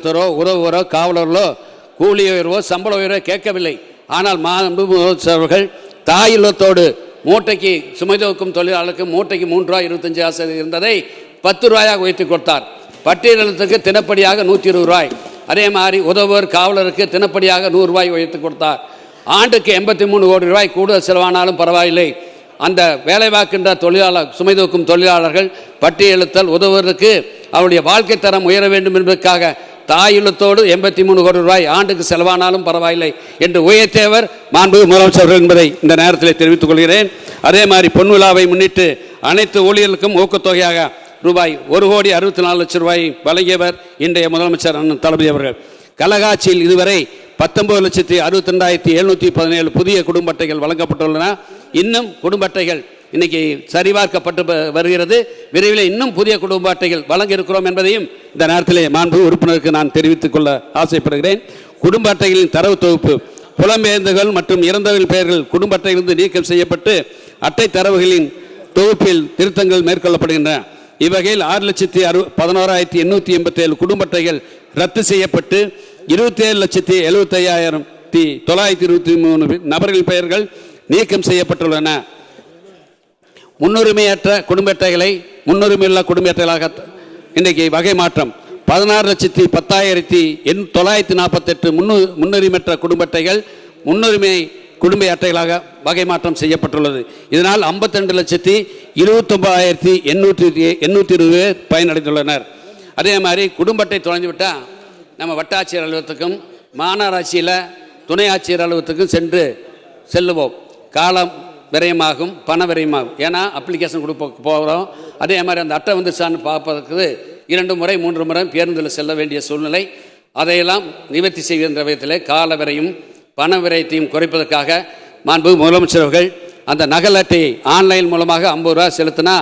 ஒருத்தரோ உறவுவரோ காவலர்களோ கூலி உயர்வோ சம்பள உயர்வோ கேட்கவில்லை. ஆனால் மாண்பு தாய் அவர்கள் மூட்டைக்கு சுமை தூக்கும் தொழிலாளருக்கு மூட்டைக்கு மூன்று ரூபாய் இருபத்தஞ்சு ஆசை இருந்ததை பத்து ரூபாயாக உயர்த்தி கொடுத்தார். பட்டியலத்துக்கு தினப்படியாக நூற்றி இருபது ரூபாய். அதே மாதிரி உதவுவர் காவலருக்கு தினப்படியாக நூறு ரூபாய் உயர்த்தி கொடுத்தார். ஆண்டுக்கு எண்பத்தி மூணு கோடி ரூபாய் கூடுதல் செலவானாலும் பரவாயில்லை. அந்த வேலைவாக்கின்ற தொழிலாளர் சுமை தூக்கும் தொழிலாளர்கள் பட்டியலுத்தல் உதவுவதற்கு அவருடைய வாழ்க்கை தரம் உயர வேண்டும் என்பதற்காக தாயுள்ளத்தோடு எண்பத்தி மூணு கோடி ரூபாய் ஆண்டுக்கு செலவானாலும் பரவாயில்லை என்று உயர்த்தேவர் மாண்பு முதலமைச்சர்கள் என்பதை இந்த நேரத்தில் தெரிவித்துக் கொள்கிறேன். அதே மாதிரி பொன் விழாவை முன்னிட்டு அனைத்து ஊழியர்களுக்கும் ஊக்கத்தொகையாக ரூபாய் ஒரு கோடி அறுபத்தி நாலு லட்சம் ரூபாய் வழங்கியவர் இன்றைய முதலமைச்சர் அண்ணன் தளபதி அவர்கள். கலகாட்சியில் இதுவரை பத்தொன்பது லட்சத்தி அறுபத்தி ரெண்டாயிரத்தி எழுநூற்றி பதினேழு புதிய குடும்ப அட்டைகள் வழங்கப்பட்டுள்ளன. இன்னும் குடும்ப அட்டைகள் இன்னைக்கு சரிபார்க்கப்பட்டு வருகிறது. விரைவில் இன்னும் புதிய குடும்ப அட்டைகள் வழங்க இருக்கிறோம் என்பதையும் இந்த நேரத்திலே மாண்பு உறுப்பினருக்கு நான் தெரிவித்துக் கொள்ள ஆசைப்படுகிறேன். குடும்ப அட்டைகளின் தரவு தொகுப்பு புலம்பெயர்ந்தவர்கள் மற்றும் இறந்தவர்கள் பெயர்கள் குடும்ப அட்டையிலிருந்து நீக்கம் செய்யப்பட்டு அட்டை தரவுகளின் தொகுப்பில் திருத்தங்கள் மேற்கொள்ளப்படுகின்றன. இவ்வகையில் ஆறு லட்சத்தி அறு பதினோராயிரத்தி எண்ணூற்றி எண்பத்தி ஏழு குடும்ப அட்டைகள் ரத்து செய்யப்பட்டு இருபத்தி ஏழு லட்சத்தி எழுபத்தி ஐயாயிரத்தி தொள்ளாயிரத்தி இருபத்தி மூணு நபர்கள் பெயர்கள் நீக்கம் செய்யப்பட்டுள்ளன. முன்னுரிமையற்ற குடும்ப அட்டைகளை முன்னுரிமையுள்ள குடும்ப அட்டைகளாக இன்றைக்கு வகை மாற்றம். பதினாறு லட்சத்தி பத்தாயிரத்தி எண் தொள்ளாயிரத்தி நாற்பத்தெட்டு முன்னு முன்னுரிமையற்ற குடும்ப அட்டைகள் முன்னுரிமை குடும்ப அட்டைகளாக வகை மாற்றம் செய்யப்பட்டுள்ளது. இதனால் 52 லட்சத்தி இருபத்தொம்பதாயிரத்தி எண்ணூற்றி எண்ணூற்றி இருபது பேர் பயனடைந்துள்ளனர். அதே மாதிரி குடும்ப அட்டை தொலைஞ்சு விட்டால் நம்ம வட்டாட்சியர் அலுவலகத்துக்கும் மாநகராட்சியில் துணை ஆட்சியர் அலுவலகத்துக்கும் சென்று செல்லுவோம். காலம் விரயமாகும் பண விரயமாகும். ஏன்னா அப்ளிகேஷன் கொடுப்ப போகிறோம் அதே மாதிரி அந்த அட்டை வந்துச்சான்னு பார்ப்பதற்கு இரண்டு முறை மூன்று முறை பேருந்தில் செல்ல வேண்டிய சூழ்நிலை. அதையெல்லாம் நிவர்த்தி செய்கின்ற விதத்தில் கால விரையும் பண விரயத்தையும் குறைப்பதற்காக மாண்பு முதலமைச்சர் அவர்கள் அந்த நகல் அட்டையை ஆன்லைன் மூலமாக ஐம்பது ரூபா செலுத்தினா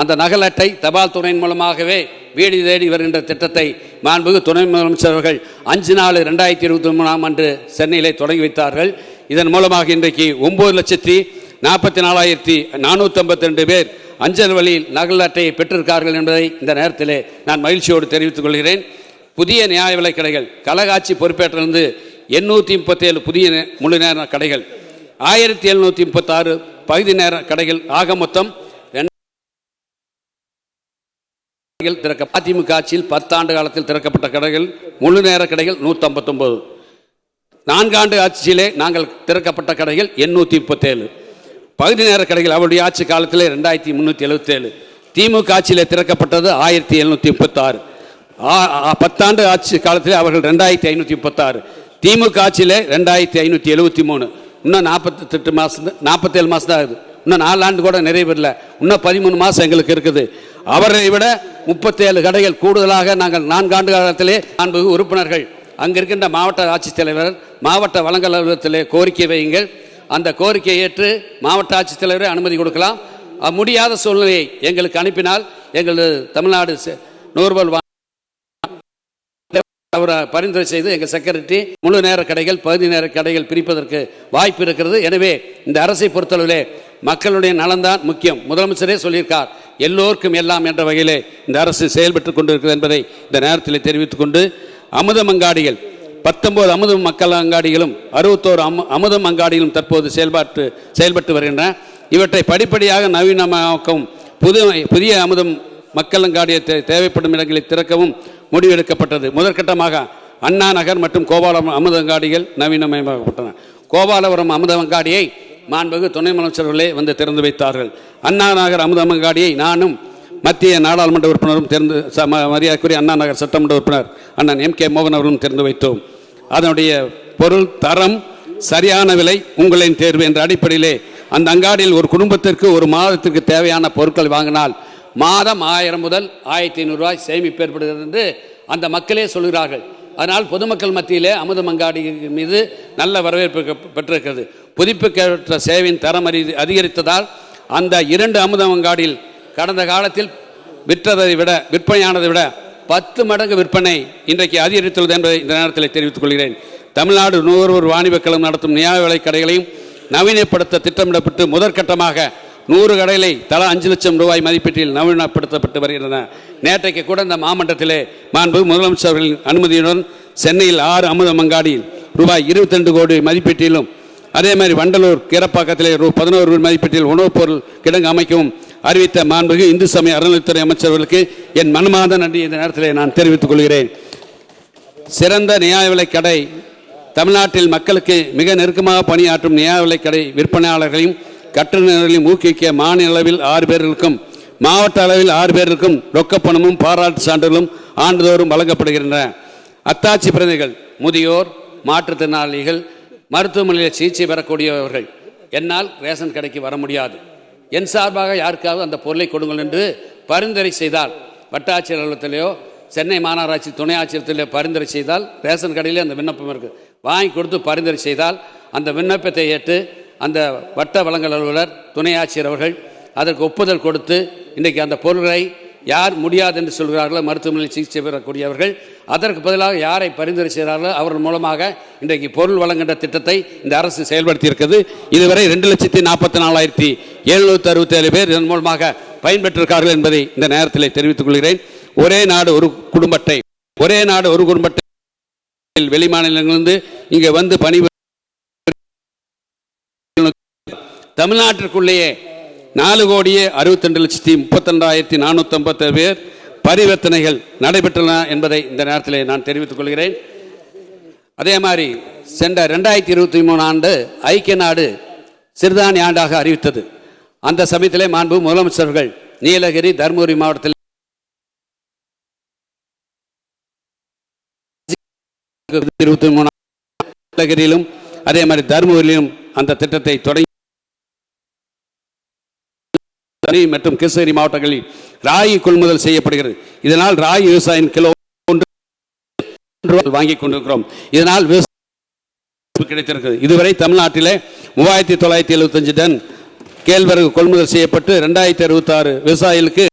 அந்த நகல் அட்டை தபால் துறையின் மூலமாகவே வீடு தேடி வருகின்ற திட்டத்தை மாண்புகு துணை முதலமைச்சர் அவர்கள் அஞ்சு நாலு ரெண்டாயிரத்தி இருபத்தி மூணாம் ஆண்டு சென்னையிலே தொடங்கி வைத்தார்கள். இதன் மூலமாக இன்றைக்கு ஒம்பது லட்சத்தி நாற்பத்தி நாலாயிரத்தி நானூற்றி ரெண்டு பேர் அஞ்சல் வழியில் நகல் அட்டையை பெற்றிருக்கார்கள் என்பதை இந்த நேரத்திலே நான் மகிழ்ச்சியோடு தெரிவித்துக் கொள்கிறேன். புதிய நியாய விலை கடைகள் கலகாட்சி பொறுப்பேற்றிலிருந்து எண்ணூற்றி முப்பத்தேழு புதிய முழு நேர கடைகள் ஆயிரத்தி எழுநூற்றி முப்பத்தாறு பகுதி நேர கடைகள் ஆக மொத்தம் கடைகள் திறக்க அதிமுக ஆட்சியில் பத்தாண்டு காலத்தில் திறக்கப்பட்ட கடைகள் முழு நேர கடைகள் நூற்றம்பத்தொம்பது நான்காண்டு ஆட்சியிலே நாங்கள் திறக்கப்பட்ட கடைகள் எண்ணூற்றி முப்பத்தேழு. பகுதி நேர கடைகள் அவருடைய ஆட்சி காலத்தில் ரெண்டாயிரத்தி முந்நூற்றி எழுபத்தேழு திமுக ஆட்சியில் திறக்கப்பட்டது ஆயிரத்தி எழுநூற்றி முப்பத்தாறு. பத்தாண்டு ஆட்சி காலத்தில் அவர்கள் ரெண்டாயிரத்தி ஐநூற்றி முப்பத்தாறு. திமுக ஆட்சியில் ரெண்டாயிரத்தி ஐநூற்றி எழுபத்தி மூணு இன்னும் நாற்பத்தெட்டு மாதம் நாற்பத்தேழு மாதம் தான் ஆகுது. இன்னும் நாலு ஆண்டு கூட நிறைவேறல. இன்னும் பதிமூணு மாதம் எங்களுக்கு இருக்குது. அவரை விட முப்பத்தேழு கடைகள் கூடுதலாக நாங்கள் நான்காண்டு காலத்திலே நான்கு உறுப்பினர்கள். அங்கே இருக்கின்ற மாவட்ட ஆட்சித்தலைவர் மாவட்ட வழங்கல் அலுவலகத்திலே கோரிக்கை வையுங்கள். அந்த கோரிக்கையை ஏற்று மாவட்ட ஆட்சித்தலைவரை அனுமதி கொடுக்கலாம். முடியாத சூழ்நிலையை எங்களுக்கு அனுப்பினால் எங்களது தமிழ்நாடு செ- அவரை பரிந்துரை செய்து எங்கள் செக்ரட்டரி முழு நேர கடைகள் பகுதி நேர கடைகள் பிரிப்பதற்கு வாய்ப்பு இருக்கிறது. எனவே இந்த அரசை பொறுத்தளவிலே மக்களுடைய நலன்தான் முக்கியம். முதலமைச்சரே சொல்லியிருக்கார் எல்லோருக்கும் எல்லாம் என்ற வகையிலே இந்த அரசு செயல்பட்டு கொண்டிருக்கிறது என்பதை இந்த நேரத்தில் தெரிவித்துக் கொண்டு பத்தொன்பது அமுதம் மக்கள் அங்காடிகளும் அறுபத்தோரு அமு அமுதம் அங்காடிகளும் தற்போது செயல்பாட்டு செயல்பட்டு வருகின்றன. இவற்றை படிப்படியாக நவீனமாக்கவும் புது புதிய அமுதம் மக்கள் அங்காடியை தே- தேவைப்படும் இடங்களில் திறக்கவும் முடிவெடுக்கப்பட்டது. முதற்கட்டமாக அண்ணா நகர் மற்றும் கோபாலபுரம் அமுதங்காடிகள் நவீனமயமாக்கப்பட்டன. கோபாலபுரம் அமுதங்காடியை மாண்புகு துணை முதலமைச்சர்களே வந்து திறந்து வைத்தார்கள். அண்ணா நகர் அமுதமங்காடியை நானும் மத்திய நாடாளுமன்ற உறுப்பினரும் திறந்து ச- மரியாதைக்குரிய அண்ணா நகர் சட்டமன்ற உறுப்பினர் அண்ணன் எம் கே மோகன் அவர்களும் திறந்து வைத்தோம். அதனுடைய பொருள் தரம் சரியான விலை உங்களின் தேர்வு என்ற அடிப்படையிலே அந்த அங்காடியில் ஒரு குடும்பத்திற்கு ஒரு மாதத்திற்கு தேவையான பொருட்கள் வாங்கினால் மாதம் ஆயிரம் முதல் ஆயிரத்தி ஐநூறுரூவாய் சேமிப்பு ஏற்படுகிறது என்று அந்த மக்களே சொல்கிறார்கள். அதனால் பொதுமக்கள் மத்தியிலே அமுதம் அங்காடி மீது நல்ல வரவேற்பு பெற்றிருக்கிறது. புதுப்பிக்கப்பட்ட சேவையின் தரம் அறி- அதிகரித்ததால் அந்த இரண்டு அமுதம் அங்காடியில் கடந்த காலத்தில் விற்றதை விட விற்பனையானதை விட பத்து மடங்கு விற்பனை இன்றைக்கு அதிகரித்துள்ளது என்பதை இந்த நேரத்தில் தெரிவித்துக் கொள்கிறேன். தமிழ்நாடு நுகர்வோர் வாணிபக் கழகம் நடத்தும் நியாய விலை கடைகளையும் நவீனப்படுத்த திட்டமிடப்பட்டு முதற்கட்டமாக நூறு கடைகளை தலா அஞ்சு லட்சம் ரூபாய் மதிப்பீட்டில் நவீனப்படுத்தப்பட்டு வருகின்றன. நேற்றைக்கு கூட இந்த மாமன்றத்திலே மாண்பு முதலமைச்சர் அவர்களின் அனுமதியுடன் சென்னையில் ஆறு அமுதமங்காடியில் ரூபாய் 22 கோடி மதிப்பீட்டிலும் அதே மாதிரி வண்டலூர் கீரப்பாக்கத்திலே ரூ பதினோரு மதிப்பீட்டில் உணவுப் பொருள் கிடங்கு அமைக்கவும் அறிவித்த மாண்புகு இந்து சமய அறநிலைத்துறை அமைச்சர்களுக்கு என் மனமாத நன்றி. இந்த நேரத்திலே நான் தெரிவித்துக் கொள்கிறேன். சிறந்த நியாய விலைக் கடை தமிழ்நாட்டில் மக்களுக்கு மிக நெருக்கமாக பணியாற்றும் நியாய விலைக் கடை விற்பனையாளர்களையும் கட்டுநர்களையும் ஊக்குவிக்க மாநில அளவில் ஆறு பேர்களுக்கும் மாவட்ட அளவில் ஆறு பேருக்கும் ரொக்கப்பணமும் பாராட்டு சான்றுகளும் ஆண்டுதோறும் வழங்கப்படுகின்றன. அத்தாட்சி பிரதிகள் முதியோர் மாற்றுத்திறனாளிகள் மருத்துவமனையில் சிகிச்சை பெறக்கூடியவர்கள். என்னால் ரேஷன் கடைக்கு வர முடியாது. என் சார்பாக யாருக்காவது அந்த பொருளை கொடுங்கள் என்று பரிந்துரை செய்தால் வட்டாட்சியர் அலுவலகத்திலேயோ சென்னை மாநகராட்சி துணை ஆட்சியரத்திலேயோ பரிந்துரை செய்தால் ரேஷன் கடையிலே அந்த விண்ணப்பம் இருக்குது வாங்கி கொடுத்து பரிந்துரை செய்தால் அந்த விண்ணப்பத்தை ஏற்று அந்த வட்ட வளங்கள் அலுவலர் துணை ஆட்சியர் அவர்கள் அதற்கு ஒப்புதல் கொடுத்து இன்றைக்கி அந்த பொருள்களை யார் முடியாது என்று சொல்கிறார்களோ மருத்துவமனையில் சிகிச்சை பெறக்கூடியவர்கள் அதற்கு பதிலாக யாரை பரிந்துரை செய்கிறார்களோ அவர்கள் மூலமாக இன்றைக்கு பொருள் வழங்குகின்ற திட்டத்தை இந்த அரசு செயல்படுத்தி இருக்கிறது இதுவரை ரெண்டு லட்சத்தி நாற்பத்தி நாலாயிரத்தி எழுநூற்றி அறுபத்தேழு பேர் இதன் மூலமாக பயன்பெற்றிருக்கார்கள் என்பதை இந்த நேரத்தில் தெரிவித்துக் கொள்கிறேன். ஒரே நாடு ஒரு குடும்பத்தை ஒரே நாடு ஒரு குடும்பத்தை வெளிமாநிலங்களிலிருந்து இங்கே வந்து பணி தமிழ்நாட்டிற்குள்ளேயே நாலு கோடியே அறுபத்தி ரெண்டு லட்சத்தி முப்பத்தி நானூற்றி ஐம்பத்தி பேர் பரிவர்த்தனைகள் நடைபெற்றன என்பதை இந்த நேரத்தில் நான் தெரிவித்துக் கொள்கிறேன். அதே மாதிரி சென்ற ரெண்டாயிரத்தி இருபத்தி மூணு ஆண்டு ஐக்கிய நாடு சிறுதானிய ஆண்டாக அறிவித்தது. அந்த சமயத்திலே மாண்பு முதலமைச்சர்கள் நீலகிரி தருமபுரி மாவட்டத்தில் இருபத்தி மூணு நீலகிரியிலும் அதே மாதிரி தருமபுரியிலும் அந்த திட்டத்தை தொடங்கி தனி மற்றும் கிருஷ்ணகிரி மாவட்டங்களில் ராகி கொள்முதல் செய்யப்படுகிறது. இதனால் ராகி விவசாயம் கிலோ ஒன்று ரூபாய் வாங்கிக் கொண்டிருக்கிறோம். இதனால் விவசாயம் கிடைத்திருக்கிறது. இதுவரை தமிழ்நாட்டிலே மூவாயிரத்தி தொள்ளாயிரத்தி எழுபத்தஞ்சு டன் கேழ்வரகு கொள்முதல் செய்யப்பட்டு ரெண்டாயிரத்தி அறுபத்தி ஆறு விவசாயிகளுக்கு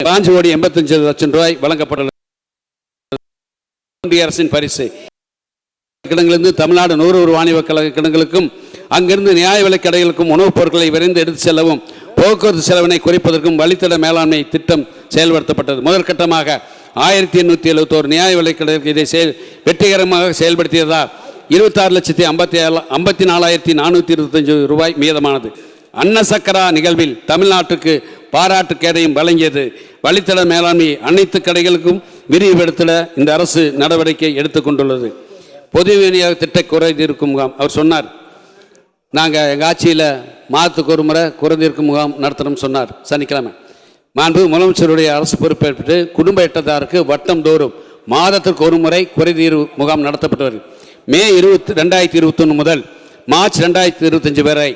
பாஞ்சு கோடி எண்பத்தஞ்சு லட்சம் ரூபாய் வழங்கப்பட்டுள்ளது. ஒன்றிய அரசின் பரிசு. கிடங்கிலிருந்து தமிழ்நாடு நுகர்வோர் வாணிப கழக கிடங்களுக்கும் அங்கிருந்து நியாய விலைக் கடைகளுக்கும் உணவுப் பொருட்களை விரைந்து எடுத்து செல்லவும் போக்குவரத்து செலவினை குறைப்பதற்கும் வழித்தட மேலாண்மை திட்டம் செயல்படுத்தப்பட்டது. முதற்கட்டமாக ஆயிரத்தி எண்ணூற்றி எழுபத்தோரு நியாய விலைக் இதை செயல் வெற்றிகரமாக செயல்படுத்தியதால் இருபத்தாறு லட்சத்தி ஐம்பத்தி ஏழு ஐம்பத்தி நாலாயிரத்தி நானூற்றி இருபத்தஞ்சு ரூபாய் மீதமானது. அன்னசக்கரா நிகழ்வில் தமிழ்நாட்டுக்கு பாராட்டு கேடையும் வழங்கியது. வழித்தட மேலாண்மை அனைத்து கடைகளுக்கும் விரிவுபடுத்திட இந்த அரசு நடவடிக்கை எடுத்துக்கொண்டுள்ளது பொது விநியோக திட்ட குறைந்திருக்கும் முகாம் அவர் சொன்னார். நாங்கள் எங்கள் ஆட்சியில் மாதத்துக்கு ஒரு முறை குறைதீர்க்கும் முகாம் நடத்தணும்னு சொன்னார். சனிக்கிழமை. மாண்பு முதலமைச்சருடைய அரசு பொறுப்பேற்று குடும்ப எட்டதாருக்கு வட்டம் தோறும் மாதத்திற்கு ஒரு முறை குறைதீர்வு முகாம் நடத்தப்பட்டு வருது மே இருபத்தி ரெண்டாயிரத்தி இருபத்தொன்று முதல் மார்ச் ரெண்டாயிரத்தி இருபத்தஞ்சு வரை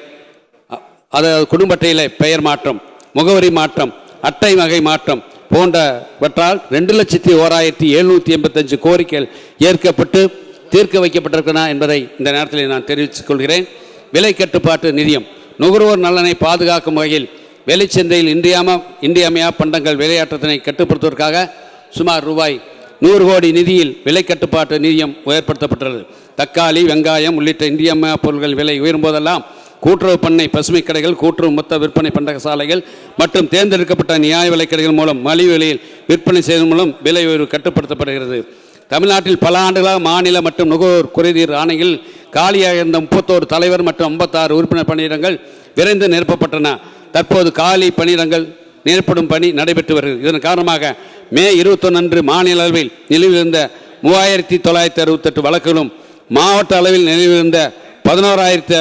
அதாவது குடும்ப அட்டையில் பெயர் மாற்றம் முகவரி மாற்றம் அட்டை வகை மாற்றம் போன்றவற்றால் ரெண்டு லட்சத்தி ஓராயிரத்தி எழுநூற்றி எண்பத்தஞ்சு கோரிக்கைகள் ஏற்கப்பட்டு தீர்க்க வைக்கப்பட்டிருக்கிறனா என்பதை இந்த நேரத்தில் நான் தெரிவித்துக் கொள்கிறேன். விலை கட்டுப்பாட்டு நிதியம். நுகர்வோர் நலனை பாதுகாக்கும் வகையில் வெளிச்சந்தையில் இன்றியாம இன்றியமையா பண்டங்கள் விளையாட்டத்தினை கட்டுப்படுத்துவதற்காக சுமார் ரூபாய் நூறு கோடி நிதியில் விலை கட்டுப்பாட்டு நிதியம் ஏற்படுத்தப்பட்டுள்ளது. தக்காளி வெங்காயம் உள்ளிட்ட இன்றியமையா பொருட்கள் விலை உயரும் போதெல்லாம் கூட்டுறவு பண்ணை பசுமை கடைகள் கூட்டுறவு மொத்த விற்பனை பண்டக சாலைகள் மற்றும் தேர்ந்தெடுக்கப்பட்ட நியாய விலை கடைகள் மூலம் மலிவு விலையில் விற்பனை செய்வதன் மூலம் விலை உயர்வு கட்டுப்படுத்தப்படுகிறது. தமிழ்நாட்டில் பல ஆண்டுகளாக மாநில மற்றும் நுகர்வோர் குறைதீர் ஆணையில் காலியாக இருந்த முப்பத்தோரு தலைவர் மற்றும் ஐம்பத்தாறு உறுப்பினர் பணியிடங்கள் விரைந்து நிரப்பப்பட்டன. தற்போது காலி பணியிடங்கள் நிரப்படும் பணி நடைபெற்று வருகிறது. இதன் காரணமாக மே இருபத்தொன்று அன்று மாநில அளவில் நிலவிலிருந்த மூவாயிரத்தி தொள்ளாயிரத்தி அறுபத்தெட்டு வழக்குகளும் மாவட்ட அளவில் நிலவிலிருந்த பதினோராயிரத்து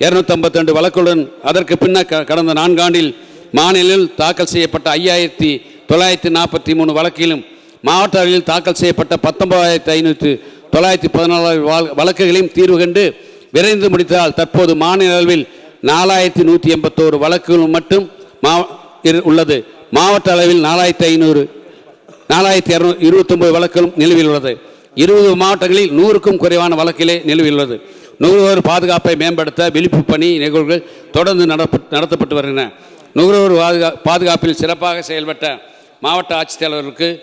பதினோராயிரத்தி ஐம்பத்தி வழக்குடன் அதற்கு பின்னர் க- கடந்த நான்காண்டில் மாநிலத்தில் தாக்கல் செய்யப்பட்ட ஐயாயிரத்தி தொள்ளாயிரத்தி நாற்பத்தி மூணு வழக்கிலும் மாவட்ட அளவில் தாக்கல் செய்யப்பட்ட பத்தொன்பதாயிரத்தி ஐநூற்று தொள்ளாயிரத்தி பதினாலு வழக்குகளையும் தீர்வு கண்டு விரைந்து முடித்ததால் தற்போது மாநில அளவில் நாலாயிரத்தி நூற்றி எண்பத்தோரு வழக்குகள் மட்டும் மா இரு- உள்ளது. மாவட்ட அளவில் நாலாயிரத்தி ஐநூறு நாலாயிரத்தி இரநூ இருபத்தொம்பது வழக்குகளும் நிலுவில் உள்ளது. இருபது மாவட்டங்களில் நூறுக்கும் குறைவான வழக்கிலே நிலுவில் உள்ளது. நுகர்வோர் பாதுகாப்பை மேம்படுத்த விழிப்பு பணி நிகழ்வுகள் தொடர்ந்து நடத்தப்பட்டு வருகின்றன. நுகர்வோர் பாதுகா பாதுகாப்பில் சிறப்பாக செயல்பட்ட மாவட்ட ஆட்சித்தலைவருக்கு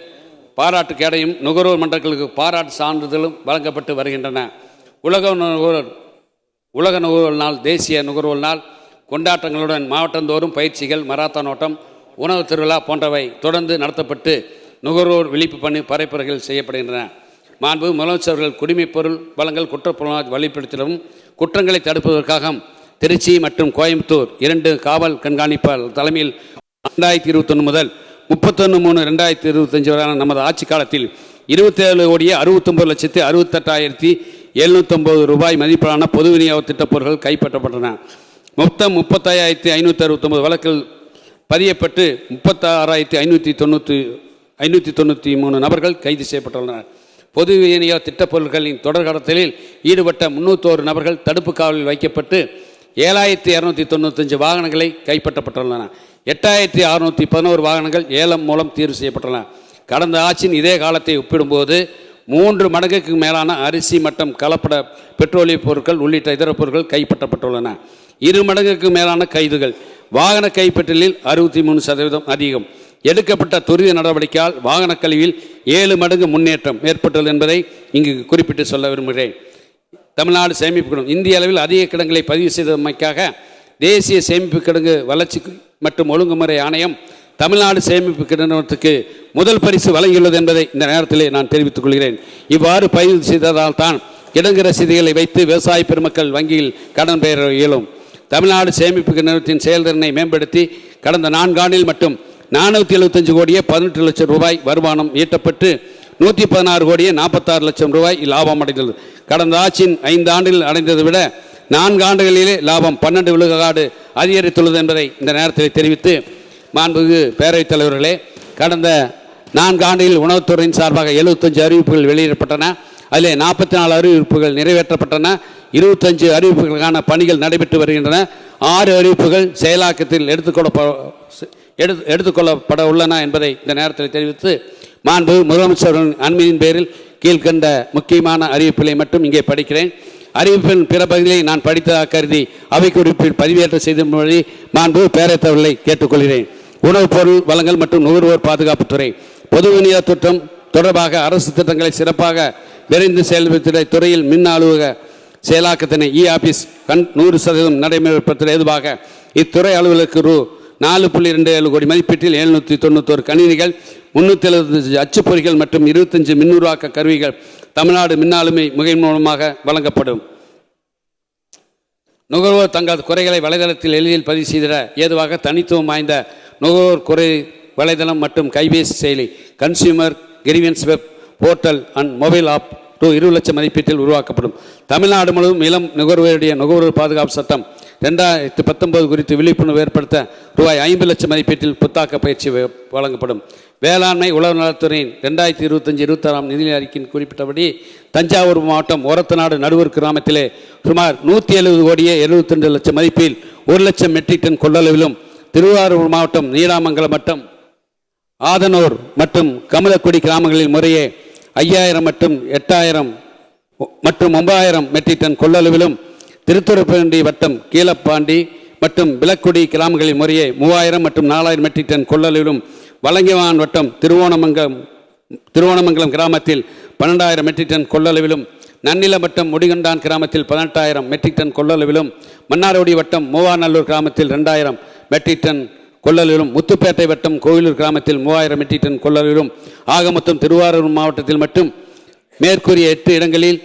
பாராட்டு கேடையும் நுகர்வோர் மன்றங்களுக்கு பாராட்டு சான்றிதழும் வழங்கப்பட்டு வருகின்றன. உலக நுகர்வோர் உலக நுகர்வோர் நாள் தேசிய நுகர்வோர் நாள் கொண்டாட்டங்களுடன் மாவட்டந்தோறும் பயிற்சிகள் மராத்தான் ஓட்டம் உணவு திருவிழா போன்றவை தொடர்ந்து நடத்தப்பட்டு நுகர்வோர் விழிப்பு பணி பரப்புரைகள் செய்யப்படுகின்றன. மாண்பு முதலமைச்சர்கள் குடிமைப் பொருள் வளங்கள் குற்றப்புலனாய்வு வழிப்படுத்தலும் குற்றங்களை தடுப்பதற்காக திருச்சி மற்றும் கோயம்புத்தூர் இரண்டு காவல் கண்காணிப்பாளர் தலைமையில் ரெண்டாயிரத்தி இருபத்தொன்று முதல் முப்பத்தொன்று மூணு ரெண்டாயிரத்தி இருபத்தஞ்சி வரையான நமது ஆட்சி காலத்தில் இருபத்தேழு கோடியே அறுபத்தொம்பது லட்சத்தி அறுபத்தெட்டாயிரத்தி எழுநூற்றொம்பது ரூபாய் மதிப்பிலான பொது விநியோக திட்டப் பொருட்கள் கைப்பற்றப்பட்டன. மொத்தம் முப்பத்தாயிரத்தி ஐநூற்றி அறுபத்தொம்பது வழக்கில் பதியப்பட்டு முப்பத்தாறாயிரத்தி ஐநூற்றி தொண்ணூற்றி ஐநூற்றி தொண்ணூற்றி மூணு நபர்கள் கைது செய்யப்பட்டுள்ளனர். பொது விநியோக திட்டப் பொருட்களின் தொடர் கடத்தலில் ஈடுபட்ட முந்நூற்றோரு நபர்கள் தடுப்பு காவலில் வைக்கப்பட்டு ஏழாயிரத்தி இரநூத்தி தொண்ணூத்தஞ்சு வாகனங்களை கைப்பற்றப்பட்டுள்ளன. எட்டாயிரத்தி அறுநூற்றி பதினோரு வாகனங்கள் ஏலம் மூலம் தீர்வு செய்யப்பட்டுள்ளன. கடந்த ஆட்சியின் இதே காலத்தை ஒப்பிடும்போது மூன்று மடங்குக்கு மேலான அரிசி மற்றும் கலப்பட பெட்ரோலிய பொருட்கள் உள்ளிட்ட இதர பொருட்கள் கைப்பற்றப்பட்டுள்ளன. இரு மடங்குக்கு மேலான கைதுகள். வாகன கைப்பற்றலில் அறுபத்தி மூணு சதவீதம் அதிகம். எடுக்கப்பட்ட துரித நடவடிக்கையால் வாகன கழிவில் ஏழு மடங்கு முன்னேற்றம் ஏற்பட்டுள்ளது என்பதை இங்கு குறிப்பிட்டு சொல்ல விரும்புகிறேன். தமிழ்நாடு சேமிப்பு இந்திய அளவில் அதிக கிடங்களை பதிவு செய்தமைக்காக தேசிய சேமிப்பு கிடங்கு வளர்ச்சி மற்றும் ஒழுங்குமுறை ஆணையம் தமிழ்நாடு சேமிப்பு கிடங்கத்துக்கு முதல் பரிசு வழங்கியுள்ளது என்பதை இந்த நேரத்திலே நான் தெரிவித்துக் கொள்கிறேன். இவ்வாறு பதிவு செய்ததால் தான் கிடங்கு ரசீதுகளை வைத்து விவசாய பெருமக்கள் வங்கியில் கடன் பெற இயலும். தமிழ்நாடு சேமிப்பு கிணத்தின் செயல்திறனை மேம்படுத்தி கடந்த நான்காண்டில் மட்டும் நானூற்றி எழுபத்தஞ்சு கோடியே பதினெட்டு லட்சம் ரூபாய் வருமானம் ஈட்டப்பட்டு நூற்றி பதினாறு கோடியே நாற்பத்தாறு லட்சம் ரூபாய் லாபம் அடைந்தது கடந்த ஆட்சியின் ஐந்து ஆண்டில் அடைந்ததை விட நான்கு ஆண்டுகளிலே லாபம் பன்னெண்டு விழுக்காடு அதிகரித்துள்ளது என்பதை இந்த நேரத்தில் தெரிவித்து மாண்புமிகு பேரவைத் தலைவர்களே கடந்த நான்கு ஆண்டுகளில் உணவுத்துறையின் சார்பாக எழுபத்தஞ்சு அறிவிப்புகள் வெளியிடப்பட்டன. அதிலே நாற்பத்தி நாலு அறிவிப்புகள் நிறைவேற்றப்பட்டன. இருபத்தஞ்சு அறிவிப்புகளுக்கான பணிகள் நடைபெற்று வருகின்றன. ஆறு அறிவிப்புகள் செயலாக்கத்தில் எடுத்துக்கொள்ள எடுத்து எடுத்துக்கொள்ளப்பட உள்ளன என்பதை இந்த நேரத்தில் தெரிவித்து மாண்பு முதலமைச்சரின் அண்மையின் பேரில் கீழ்கண்ட முக்கியமான அறிவிப்புகளை மட்டும் இங்கே படிக்கிறேன். அறிவிப்பின் பிற பகுதியை நான் படித்ததாக கருதி அவை குறிப்பில் பதிவேற்றம் செய்த மொழி மாண்பு பேரத்தவர்களை கேட்டுக்கொள்கிறேன். உணவுப் பொருள் வளங்கள் மற்றும் நுகர்வோர் பாதுகாப்புத்துறை பொது விநியோக திட்டம் தொடர்பாக அரசு திட்டங்களை சிறப்பாக விரைந்து செயல்படுத்த துறையில் மின் அலுவலக செயலாக்கத்தினை இ ஆபீஸ் கண் நூறு சதவீதம் நடைமுறைப்படுத்த ஏதுவாக இத்துறை அலுவலருக்கு ரூ. நாலு புள்ளி ரெண்டு ஏழு கோடி மதிப்பீட்டில் எழுநூற்றி தொண்ணூத்தோரு கணினிகள் முந்நூற்றி எழுபத்தஞ்சு அச்சுப்பொறிகள் மற்றும் இருபத்தஞ்சு மின்னுருவாக்க கருவிகள் தமிழ்நாடு மின்னாளுமை முகை மூலமாக வழங்கப்படும். நுகர்வோர் தங்கள் குறைகளை வலைதளத்தில் எளிதில் பதிவு செய்திட ஏதுவாக தனித்துவம் வாய்ந்த நுகர்வோர் குறை வலைதளம் மற்றும் கைபேசி செயலி consumer grievance web portal and mobile app two இருபது லட்சம் மதிப்பீட்டில் உருவாக்கப்படும். தமிழ்நாடு முழுவதும் இளம் நுகர்வோருடைய நுகர்வோர் பாதுகாப்பு சட்டம் ரெண்டாயிரத்தி பத்தொன்பது குறித்து விழிப்புணர்வு ஏற்படுத்த ரூபாய் ஐம்பது லட்சம் மதிப்பீட்டில் புத்தாக்க பயிற்சி வ- வழங்கப்படும். வேளாண்மை உழவு நலத்துறையின் ரெண்டாயிரத்தி இருபத்தஞ்சி இருபத்தாறாம் நிதி அறிக்கையின் குறிப்பிட்டபடி தஞ்சாவூர் மாவட்டம் ஓரத்தநாடு நடுவர் கிராமத்திலே சுமார் நூற்றி எழுபது கோடியே எழுபத்தி ரெண்டு லட்சம் மதிப்பில் ஒரு லட்சம் மெட்ரிக் டன் கொள்ளளவிலும் திருவாரூர் மாவட்டம் நீடாமங்கலம் வட்டம் ஆதனூர் மற்றும் கமலக்குடி கிராமங்களில் முறையே ஐயாயிரம் மற்றும் எட்டாயிரம் மற்றும் ஒன்பதாயிரம் மெட்ரிக் டன் கொள்ளளவிலும் திருத்துறைப்பூண்டி வட்டம் கீழப்பாண்டி மற்றும் விலக்குடி கிராமங்களின் முறையே மூவாயிரம் மற்றும் நாலாயிரம் மெட்ரிக் டன் கொள்ளளவிலும் வலங்கிவான் வட்டம் திருவோணமங்கலம் திருவோணமங்கலம் கிராமத்தில் பன்னெண்டாயிரம் மெட்ரிக் டன் கொள்ளளவிலும் நன்னிலம் வட்டம் முடிகண்டான் கிராமத்தில் பதினெட்டாயிரம் மெட்ரிக் டன் கொள்ளளவிலும் மன்னாரோடி வட்டம் மூவாநல்லூர் கிராமத்தில் ரெண்டாயிரம் மெட்ரிக் டன் கொள்ளலிலும் முத்துப்பேட்டை வட்டம் கோயிலூர் கிராமத்தில் மூவாயிரம் மெட்ரிக் டன் கொள்ளலிலும் ஆக மொத்தம் திருவாரூர் மாவட்டத்தில் மட்டும் மேற்கூறிய எட்டு இடங்களில்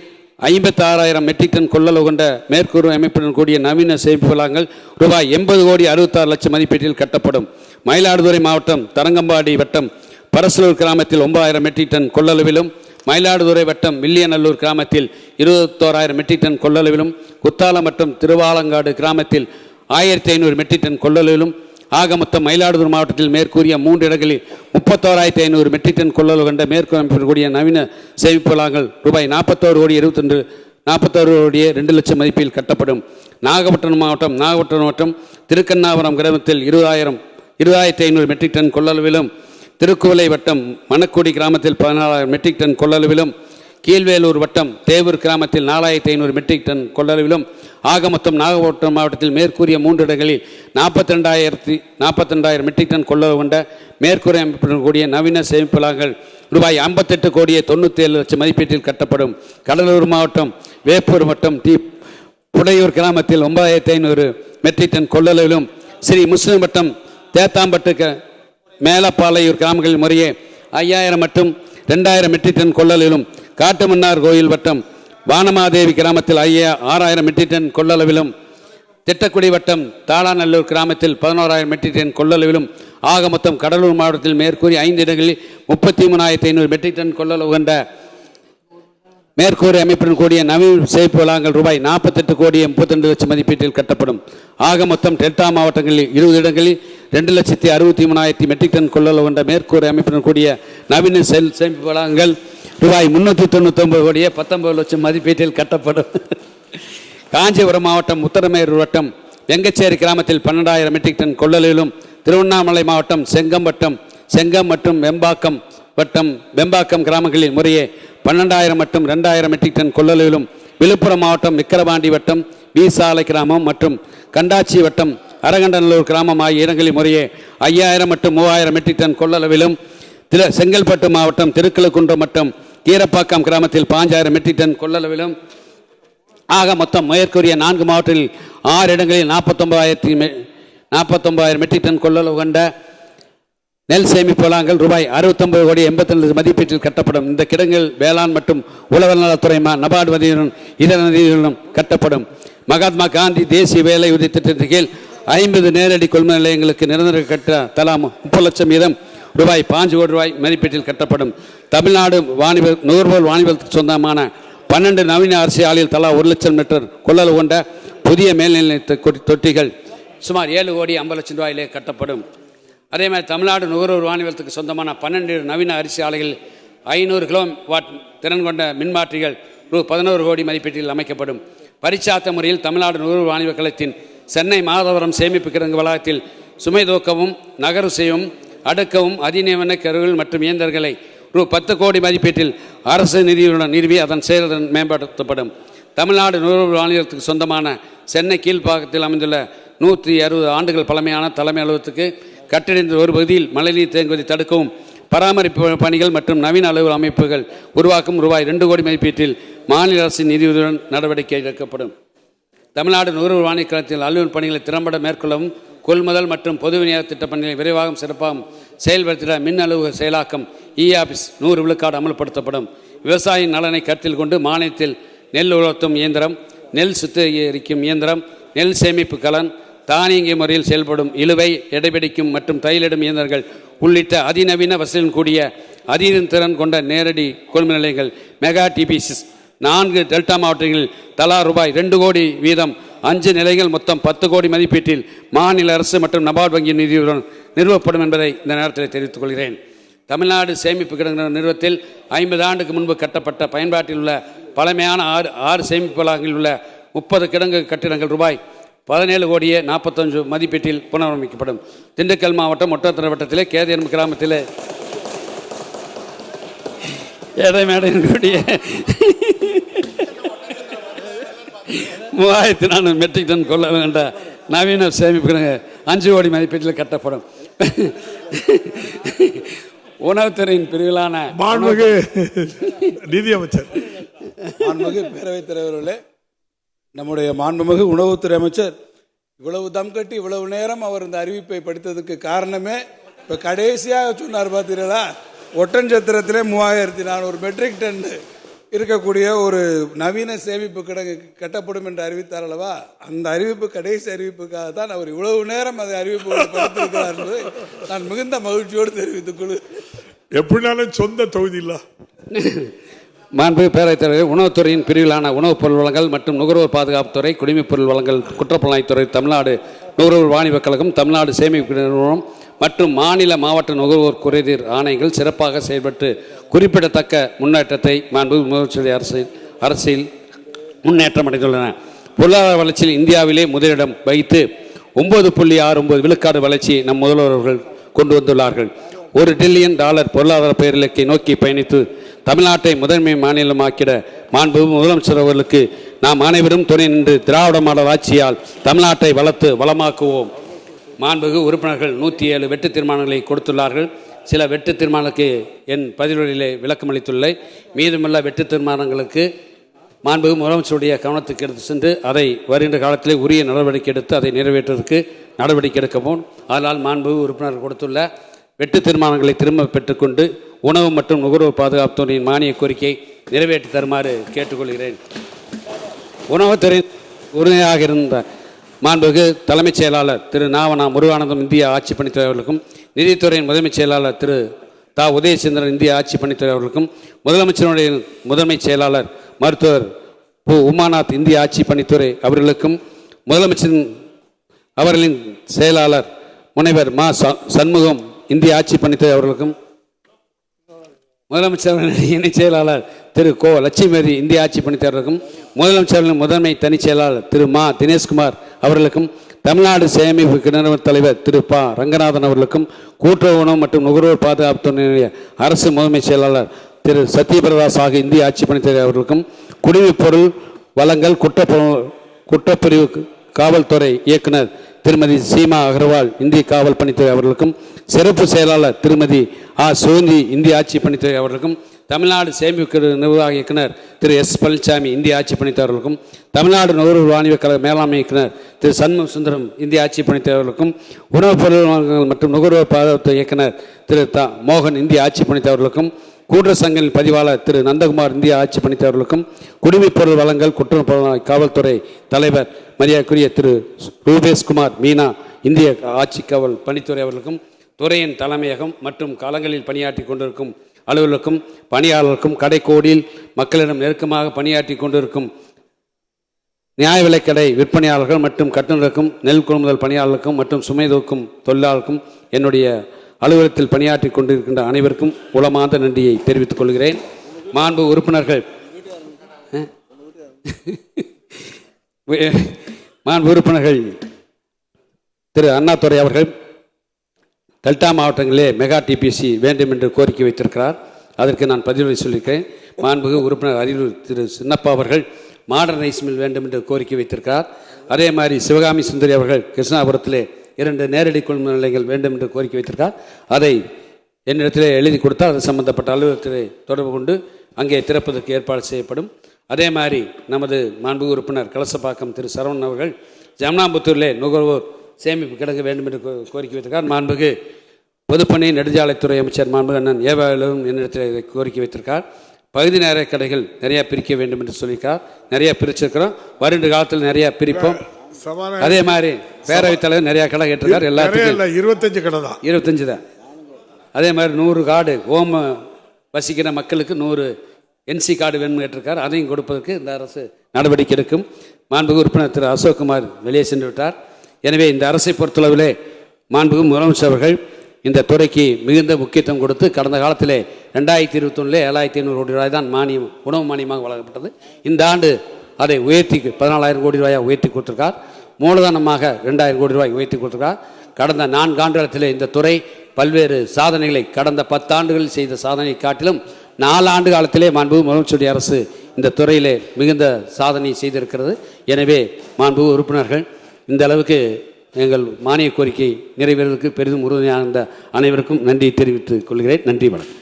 ஐம்பத்தாறாயிரம் மெட்ரிக் டன் கொள்ளளவு கொண்ட மேற்கூறு அமைப்புடன் கூடிய நவீன சேமிப்பு வளாகங்கள் ரூபாய் எண்பது கோடி அறுபத்தாறு லட்சம் மதிப்பீட்டில் கட்டப்படும். மயிலாடுதுறை மாவட்டம் தரங்கம்பாடி வட்டம் பரசலூர் கிராமத்தில் ஒன்பதாயிரம் மெட்ரிக் டன் கொள்ளளவிலும் மயிலாடுதுறை வட்டம் வில்லியநல்லூர் கிராமத்தில் இருபத்தோராயிரம் மெட்ரிக் டன் கொள்ளளவிலும் குத்தாலம் மற்றும் திருவாலங்காடு கிராமத்தில் ஆயிரத்தி ஐநூறு மெட்ரிக் டன் கொள்ளளவிலும் ஆக மொத்தம் மயிலாடுதுறை மாவட்டத்தில் மேற்கூறிய மூன்று இடங்களில் முப்பத்தோராயிரத்தி ஐநூறு மெட்ரிக் டன் கொள்ளளவு கண்ட மேற்கு அமைப்பிற்குரிய நவீன சேமிப்பு வளாகங்கள் ரூபாய் நாற்பத்தோரு கோடி இருபத்தொன்று நாற்பத்தோரு கோடியே ரெண்டு லட்சம் மதிப்பில் கட்டப்படும். நாகப்பட்டினம் மாவட்டம் நாகப்பட்டினம் மாவட்டம் திருக்கண்ணாபுரம் கிராமத்தில் இருபதாயிரம் இருபதாயிரத்தி ஐநூறு மெட்ரிக் டன் கொள்ளளவிலும் திருக்குவளை வட்டம் மணக்குடி கிராமத்தில் பதினாலாயிரம் மெட்ரிக் டன் கொள்ளளவிலும் கீழ்வேலூர் வட்டம் தேவூர் கிராமத்தில் நாலாயிரத்தி ஐநூறு மெட்ரிக் டன் கொள்ளளவிலும் ஆக மொத்தம் நாகப்பட்டினம் மாவட்டத்தில் மேற்கூறிய மூன்று இடங்களில் நாற்பத்தி ரெண்டாயிரத்தி நாற்பத்தி ரெண்டாயிரம் மெட்ரிக் டன் கொள்ளளவு கொண்ட மேற்கூறிய அமைப்புடன் கூடிய நவீன சேமிப்புலாங்கள் ரூபாய் ஐம்பத்தெட்டு கோடியே தொண்ணூற்றி ஏழு லட்சம் மதிப்பீட்டில் கட்டப்படும். கடலூர் மாவட்டம் வேப்பூர் வட்டம் தீ புடையூர் கிராமத்தில் ஒன்பதாயிரத்தி ஐநூறு மெட்ரிக் டன் கொள்ளளவிலும் ஸ்ரீ முஸ்லிம் வட்டம் தேத்தாம்பட்டு க- மேலப்பாளையூர் கிராமங்களில் முறையே ஐயாயிரம் மற்றும் ரெண்டாயிரம் மெட்ரிக் டன் கொள்ளளவிலும் காட்டுமன்னார் கோயில் வட்டம் வானமாதேவி கிராமத்தில் ஐயா ஆறாயிரம் மெட்ரிக் டன் கொள்ளளவிலும் திட்டக்குடி வட்டம் தாளாநல்லூர் கிராமத்தில் பதினோராயிரம் மெட்ரிக் டன் கொள்ளளவிலும் ஆக மொத்தம் கடலூர் மாவட்டத்தில் மேற்கூறி ஐந்து இடங்களில் முப்பத்தி மூணாயிரத்தி ஐநூறு மெட்ரிக் டன் கொள்ளளவு கொண்ட மேற்கூரை அமைப்புடன் கூடிய நவீன சேமிப்பு வளாகங்கள் ரூபாய் நாற்பத்தெட்டு கோடி முப்பத்திரெண்டு லட்சம் மதிப்பீட்டில் கட்டப்படும். ஆக மொத்தம் டெல்டா மாவட்டங்களில் இருபது இடங்களில் ரெண்டு லட்சத்தி அறுபத்தி மூணாயிரத்தி மெட்ரிக் டன் கொள்ளளவு கொண்ட மேற்கூரை அமைப்புடன் கூடிய நவீன செல் சேமிப்பு வளாகங்கள் ரூபாய் முன்னூற்றி தொண்ணூத்தொம்பது கோடியே பத்தொன்பது லட்சம் மதிப்பீட்டில் கட்டப்படும். காஞ்சிபுரம் மாவட்டம் உத்தரமேரூர் வட்டம் வெங்கச்சேரி கிராமத்தில் பன்னெண்டாயிரம் மெட்ரிக் டன் கொள்ளலிலும் திருவண்ணாமலை மாவட்டம் செங்கம்பட்டம் செங்கம் மற்றும் வெம்பாக்கம் வட்டம் வெம்பாக்கம் கிராமங்களில் முறையே பன்னெண்டாயிரம் மற்றும் ரெண்டாயிரம் மெட்ரிக் டன் கொள்ளலிலும் விழுப்புரம் மாவட்டம் விக்கிரவாண்டி வட்டம் வீசாலை கிராமம் மற்றும் கண்டாச்சி வட்டம் அரகண்டநல்லூர் கிராமம் ஆகிய இடங்களில் முறையே ஐயாயிரம் மற்றும் மூவாயிரம் மெட்ரிக் டன் கொள்ளளவிலும் திரு செங்கல்பட்டு மாவட்டம் திருக்கழுக்குன்றம் மற்றும் கீரப்பாக்கம் கிராமத்தில் பாஞ்சாயிரம் மெட்ரிக் டன் கொள்ளளவிலும் ஆக மொத்தம் மேற்கூறிய நான்கு மாவட்டங்களில் ஆறு இடங்களில் நாற்பத்தொம்பதாயிரத்தி நாற்பத்தொம்பதாயிரம் மெட்ரிக் டன் கொள்ளளவு கொண்ட நெல் சேமிப்பு வளாகங்கள் ரூபாய் அறுபத்தொம்பது கோடி எண்பத்தி மதிப்பீட்டில் கட்டப்படும். இந்த கிடங்கள் வேளாண் மற்றும் உழவர் நலத்துறை ம- நபார்டு வதியுடன் இதர நிதியுடன் கட்டப்படும். மகாத்மா காந்தி தேசிய வேலை உறுதி திட்டத்தின் கீழ் ஐம்பது நேரடி கொள்முதல் நிலையங்களுக்கு நிரந்தர கட்ட தலா முப்பது லட்சம் வீதம் ரூபாய் பாஞ்சு கோடி ரூபாய் மதிப்பீட்டில் கட்டப்படும். தமிழ்நாடு வாணிப நுகர்வோர் வாணிபத்துக்கு சொந்தமான பன்னெண்டு நவீன அரசு ஆலையில் தலா ஒரு லட்சம் மீட்டர் கொள்ளளவு கொண்ட புதிய மேல்நிலை தொட்டிகள் சுமார் ஏழு கோடி ஐம்பது லட்சம் ரூபாயிலே கட்டப்படும். அதே மாதிரி தமிழ்நாடு நுகர்வோர் வாணிபத்துக்கு சொந்தமான பன்னெண்டு நவீன அரிசி ஆலைகள் ஐநூறு கிலோ வாட் திறன் கொண்ட மின்மாற்றிகள் ரூ பதினோரு கோடி மதிப்பீட்டில் அமைக்கப்படும். பரிச்சாத்த முறையில் தமிழ்நாடு நுகர்வோர் வாணிப கழகத்தின் சென்னை மாதவரம் சேமிப்பு கிடங்கு வளாகத்தில் சுமை தூக்கவும் நகரு செய்யவும் அடக்கவும் அதிநவீன கருவிகள் மற்றும் இயந்திரங்களை ரூ பத்து கோடி மதிப்பீட்டில் அரசு நிதியுடன் நிறுவி அதன் செயலுடன் மேம்படுத்தப்படும். தமிழ்நாடு நுகர்வு மாநிலத்துக்கு சொந்தமான சென்னை கீழ்ப்பாக்கத்தில் அமைந்துள்ள நூற்றி அறுபது ஆண்டுகள் பழமையான தலைமை அலுவலகத்துக்கு கட்டடைந்த ஒரு பகுதியில் மழைநீர் தேங்குவதை தடுக்கவும் பராமரிப்பு பணிகள் மற்றும் நவீன அளவு அமைப்புகள் உருவாக்கும் ரூபாய் ரெண்டு கோடி மதிப்பீட்டில் மாநில அரசின் நிதியுதவியுடன் நடவடிக்கை எடுக்கப்படும். தமிழ்நாடு நுகர்வு வாணிப கழகத்தில் அலுவல் பணிகளை திறம்பட மேற்கொள்ளவும் கொள்முதல் மற்றும் பொது விநியோக திட்டப் பணிகளை விரைவாகவும் சிறப்பாகவும் செயல்படுத்திட மின் அலுவலக செயலாக்கம் இ ஆபிஸ் நூறு விழுக்காடு அமல்படுத்தப்படும். விவசாயியின் நலனை கருத்தில் கொண்டு மானியத்தில் நெல் உலர்த்தும் இயந்திரம் நெல் சுத்திகரிக்கும் இயந்திரம் நெல் சேமிப்பு கலன் தானியங்கி முறையில் செயல்படும் இழுவை எடைபிடிக்கும் மற்றும் தையலிடும் இயந்திரங்கள் உள்ளிட்ட அதிநவீன வசதியுடன் கூடிய அதிக திறன் கொண்ட நேரடி கொள்முதல் நிலையங்கள் மெகா டிபிசிஸ் நான்கு டெல்டா மாவட்டங்களில் தலா ரூபாய் ரெண்டு கோடி வீதம் அஞ்சு நிலைகள் மொத்தம் பத்து கோடி மதிப்பீட்டில் மாநில அரசு மற்றும் நபார்டு வங்கி நிதியுடன் நிறுவப்படும் என்பதை இந்த நேரத்தில் தெரிவித்துக் கொள்கிறேன். தமிழ்நாடு சேமிப்பு கிடங்கு நிறுவனத்தில் ஐம்பது ஆண்டுக்கு முன்பு கட்டப்பட்ட பயன்பாட்டில் உள்ள பழமையான ஆறு ஆறு சேமிப்பு வளாகங்களில் உள்ள முப்பது கிடங்கு கட்டிடங்கள் ரூபாய் பதினேழு கோடியே நாற்பத்தஞ்சு மதிப்பீட்டில் புனரமைக்கப்படும். திண்டுக்கல் மாவட்டம் ஒட்டத்திர வட்டத்திலே கேதியம் கிராமத்திலே. ஏழை மேடையினுடைய மூவாயிரத்தி நானூறு மெட்ரிக் டன் கொள்ள வேண்ட நவீன சேமிப்பு கிடங்கு அஞ்சு கோடி மதிப்பீட்டில் கட்டப்படும். உணவுத்துறையின் பிரிவிலான மாண்புமிகு நிதியமைச்சர் மாண்புமிகு பேரவைத் தலைவர்களே நம்முடைய மாண்புமிகு உணவுத்துறை அமைச்சர் இவ்வளவு தம் கட்டி இவ்வளவு நேரம் அவர் இந்த அறிவிப்பை படித்ததுக்கு காரணமே இப்போ கடைசியாக சொன்னார் பார்த்தீங்களா ஒட்டன்சத்திரத்திலே மூவாயிரத்தி நானூறு மெட்ரிக் டன் இருக்கக்கூடிய ஒரு நவீன சேமிப்பு கிடங்கு கட்டப்படும் என்று அறிவித்தார் அல்லவா? அந்த அறிவிப்பு கடைசி அறிவிப்புக்காக தான் அவர் இவ்வளவு நேரம் அதை அறிவிப்பு படித்திருக்கிறார் நான் மிகுந்த மகிழ்ச்சியோடு தெரிவித்துக் கொள்கிறேன் எப்படினாலும் சொந்த தொகுதி இல்ல. மாண்பு பேரவைத் தலைவர் உணவுத்துறையின் பிரிவிலான உணவுப் பொருள் வழங்கல் மற்றும் நுகர்வோர் பாதுகாப்புத்துறை குடிமைப் பொருள் வழங்கல் குற்றப்புலனாய்த்துறை தமிழ்நாடு நுகர்வோர் வாணிபக் கழகம் தமிழ்நாடு சேமிப்பு நிறுவனம் மற்றும் மாநில மாவட்ட நுகர்வோர் குறைதீர் ஆணையங்கள் சிறப்பாக செயல்பட்டு குறிப்பிடத்தக்க முன்னேற்றத்தை மாண்பு முதலமைச்சர் அரசில் அரசில் முன்னேற்றம் அடைந்துள்ளன. பொருளாதார வளர்ச்சியில் இந்தியாவிலே முதலிடம் வைத்து ஒன்பது புள்ளி ஆறு ஒன்பது விழுக்காடு வளர்ச்சியை நம் முதல்வர்கள் கொண்டு வந்துள்ளார்கள். ஒரு டிரில்லியன் டாலர் பொருளாதார பேரிலக்கை நோக்கி பயணித்து தமிழ்நாட்டை முதன்மை மாநிலமாக்கிட மாண்பு முதலமைச்சர் அவர்களுக்கு நாம் அனைவரும் துணை நின்று திராவிட மாடல் ஆட்சியால் தமிழ்நாட்டை வளர்த்து வளமாக்குவோம். மாண்புகு உறுப்பினர்கள் நூற்றி ஏழு வெட்டு தீர்மானங்களை கொடுத்துள்ளார்கள். சில வெட்டு தீர்மானங்களுக்கு என் பதிலொலியிலே விளக்கம் அளித்துள்ளேன். மீதமுள்ள வெட்டு தீர்மானங்களுக்கு மாண்புகு முதலமைச்சருடைய கவனத்துக்கு எடுத்து சென்று அதை வருகின்ற காலத்திலே உரிய நடவடிக்கை எடுத்து அதை நிறைவேற்றுவதற்கு நடவடிக்கை எடுக்கவும் அதனால் மாண்புகு உறுப்பினர் கொடுத்துள்ள வெட்டு தீர்மானங்களை திரும்ப பெற்றுக்கொண்டு உணவு மற்றும் நுகர்வோர் பாதுகாப்புத்துறையின் மானிய கோரிக்கை நிறைவேற்றி தருமாறு கேட்டுக்கொள்கிறேன். உணவுத்துறை உறுதியாக இருந்த மாண்புகு தலைமைச் செயலாளர் திரு நாவனா முருகானந்தம் இந்திய ஆட்சி பணித்துறை அவர்களுக்கும் நிதித்துறையின் முதன்மைச் செயலாளர் திரு தா. உதயச்சந்திரன் இந்திய ஆட்சி பணித்துறை அவர்களுக்கும் முதலமைச்சருடைய முதன்மைச் செயலாளர் மருத்துவர் பு. உமாநாத் இந்திய ஆட்சி பணித்துறை அவர்களுக்கும் முதலமைச்சரின் அவர்களின் செயலாளர் முனைவர் மா. ச- சண்முகம் இந்திய ஆட்சி பணித்துறை அவர்களுக்கும் முதலமைச்சர் இணைச் செயலாளர் திரு கோ. லட்சுமி இந்திய ஆட்சி பணித்தவர்களுக்கும் முதலமைச்சர்களின் முதன்மை தனிச் செயலாளர் திரு மா தினேஷ்குமார் அவர்களுக்கும் தமிழ்நாடு சேமிப்பு கிணறு தலைவர் திரு ப ரங்கநாதன் அவர்களுக்கும் கூட்டுறவு உணவு மற்றும் நுகர்வோர் பாதுகாப்புத்துறையினுடைய அரசு முதன்மை செயலாளர் திரு சத்யபிரதாஸ் ஆகிய இந்திய ஆட்சி பணித்துறை அவர்களுக்கும் குடிமைப் பொருள் வளங்கள் குற்றப்புற குற்றப்பிரிவு காவல்துறை இயக்குனர் திருமதி சீமா அகர்வால் இந்திய காவல் பணித்துறை அவர்களுக்கும் சிறப்பு செயலாளர் திருமதி ஆ சுகந்தி இந்திய ஆட்சி பணித்துறை அவர்களுக்கும் தமிழ்நாடு சேமிப்பு நிர்வாக இயக்குனர் திரு எஸ் பழனிசாமி இந்திய ஆட்சி பணித்தவர்களுக்கும் தமிழ்நாடு நுகர்வோர் வாணிப கழக மேலாண்மை இயக்குனர் திரு சண்முக சுந்தரம் இந்திய ஆட்சி பணித்தவர்களுக்கும் உணவுப் பொருள் மற்றும் நுகர்வோர் பாதுகாப்பு இயக்குனர் திரு த மோகன் இந்திய ஆட்சி பணித்தவர்களுக்கும் கூட்டுறவு சங்கங்களின் பதிவாளர் திரு நந்தகுமார் இந்திய ஆட்சி பணித்தவர்களுக்கும் குடிமைப் பொருள் வழங்கல் குற்றம் காவல்துறை தலைவர் மரியாதைக்குரிய திரு ரூபேஷ்குமார் மீனா இந்திய ஆட்சி காவல் பணித்துறை அவர்களுக்கும் துறையின் தலைமையகம் மற்றும் களங்களில் பணியாற்றி கொண்டிருக்கும் அலுவலருக்கும் பணியாளருக்கும் கடைக்கோடியில் மக்களிடம் நெருக்கமாக பணியாற்றி கொண்டிருக்கும் நியாய விலைக்கடை விற்பனையாளர்கள் மற்றும் கட்டுநருக்கும் நெல் கொள்முதல் பணியாளருக்கும் மற்றும் சுமை தூக்கும் தொழிலாளருக்கும் என்னுடைய அலுவலகத்தில் பணியாற்றி கொண்டிருக்கின்ற அனைவருக்கும் உளமார்ந்த நன்றியை தெரிவித்துக் கொள்கிறேன். மாண்பு உறுப்பினர்கள். மாண்பு உறுப்பினர்கள் திரு அண்ணாதுரை அவர்கள் டெல்டா மாவட்டங்களிலே மெகா டிபிசி வேண்டும் என்று கோரிக்கை வைத்திருக்கிறார். அதற்கு நான் பதிலுரை சொல்லியிருக்கிறேன். மாண்புகு உறுப்பினர் அரியலூர் திரு சின்னப்பா அவர்கள் மாடர்ன் ரைஸ் மில் வேண்டும் என்று கோரிக்கை வைத்திருக்கிறார். அதே மாதிரி சிவகாமி சுந்தரி அவர்கள் கிருஷ்ணாபுரத்திலே இரண்டு நேரடி கொள்முதல் நிலையங்கள் வேண்டும் என்று கோரிக்கை வைத்திருக்கார் அதை என்னிடத்திலே எழுதி கொடுத்தால் அது சம்பந்தப்பட்ட அலுவலகத்திலே தொடர்பு கொண்டு அங்கே திறப்பதற்கு ஏற்பாடு செய்யப்படும். அதே மாதிரி நமது மாண்புகு உறுப்பினர் கலசப்பாக்கம் திரு சரவணன் அவர்கள் ஜமுனாபுத்தூரிலே நுகர்வோர் சேமிப்பு கிடங்க வேண்டும் என்று கோரிக்கை வைத்திருக்கார் மாண்புகு பொதுப்பணி நெடுஞ்சாலைத்துறை அமைச்சர் மாண்புகு அண்ணன் ஏவாலும் என்னிடத்தில் இதை கோரிக்கை வைத்திருக்கார் பகுதி நேர கடைகள் நிறையா பிரிக்க வேண்டும் என்று சொல்லியிருக்கார் நிறையா பிரிச்சிருக்கிறோம். வருகின்ற காலத்தில் நிறையா பிரிப்போம். அதே மாதிரி பேரவைத் தலைவர் நிறையா கடை கேட்டிருக்கார் எல்லாத்துக்கும் இருபத்தஞ்சு கடை தான். இருபத்தஞ்சு தான். அதே மாதிரி நூறு கார்டு ஓம வசிக்கிற மக்களுக்கு நூறு என்சி கார்டு வேணும்னு கேட்டிருக்கார். அதையும் கொடுப்பதற்கு இந்த அரசு நடவடிக்கை எடுக்கும். மாண்புகு உறுப்பினர் திரு அசோக்குமார் வெளியே சென்று விட்டார். எனவே இந்த அரசை பொறுத்தளவிலே மாண்புகு முதலமைச்சர் அவர்கள் இந்த துறைக்கு மிகுந்த முக்கியத்துவம் கொடுத்து கடந்த காலத்திலே ரெண்டாயிரத்தி இருபத்தொன்னில் ஏழாயிரத்தி ஐநூறு கோடி ரூபாய் தான் மானியம் உணவு மானியமாக வழங்கப்பட்டது. இந்த ஆண்டு அதை உயர்த்தி பதினாலாயிரம் கோடி ரூபாயாக உயர்த்தி கொடுத்துருக்கார். மூலதனமாக ரெண்டாயிரம் கோடி ரூபாய் உயர்த்தி கொடுத்துருக்கார். கடந்த நான்கு ஆண்டுகளத்தில் இந்த துறை பல்வேறு சாதனைகளை கடந்த பத்தாண்டுகளில் செய்த சாதனையை காட்டிலும் நாலாண்டு காலத்திலே மாண்புகு முதலமைச்சருடைய அரசு இந்த துறையிலே மிகுந்த சாதனை செய்திருக்கிறது. எனவே மாண்புகு உறுப்பினர்கள் இந்த அளவுக்கு எங்கள் மானிய கோரிக்கை நிறைவேறுவதற்கு பெரிதும் உறுதுணையாக இருந்த அனைவருக்கும் நன்றி தெரிவித்துக் கொள்கிறேன். நன்றி வணக்கம்.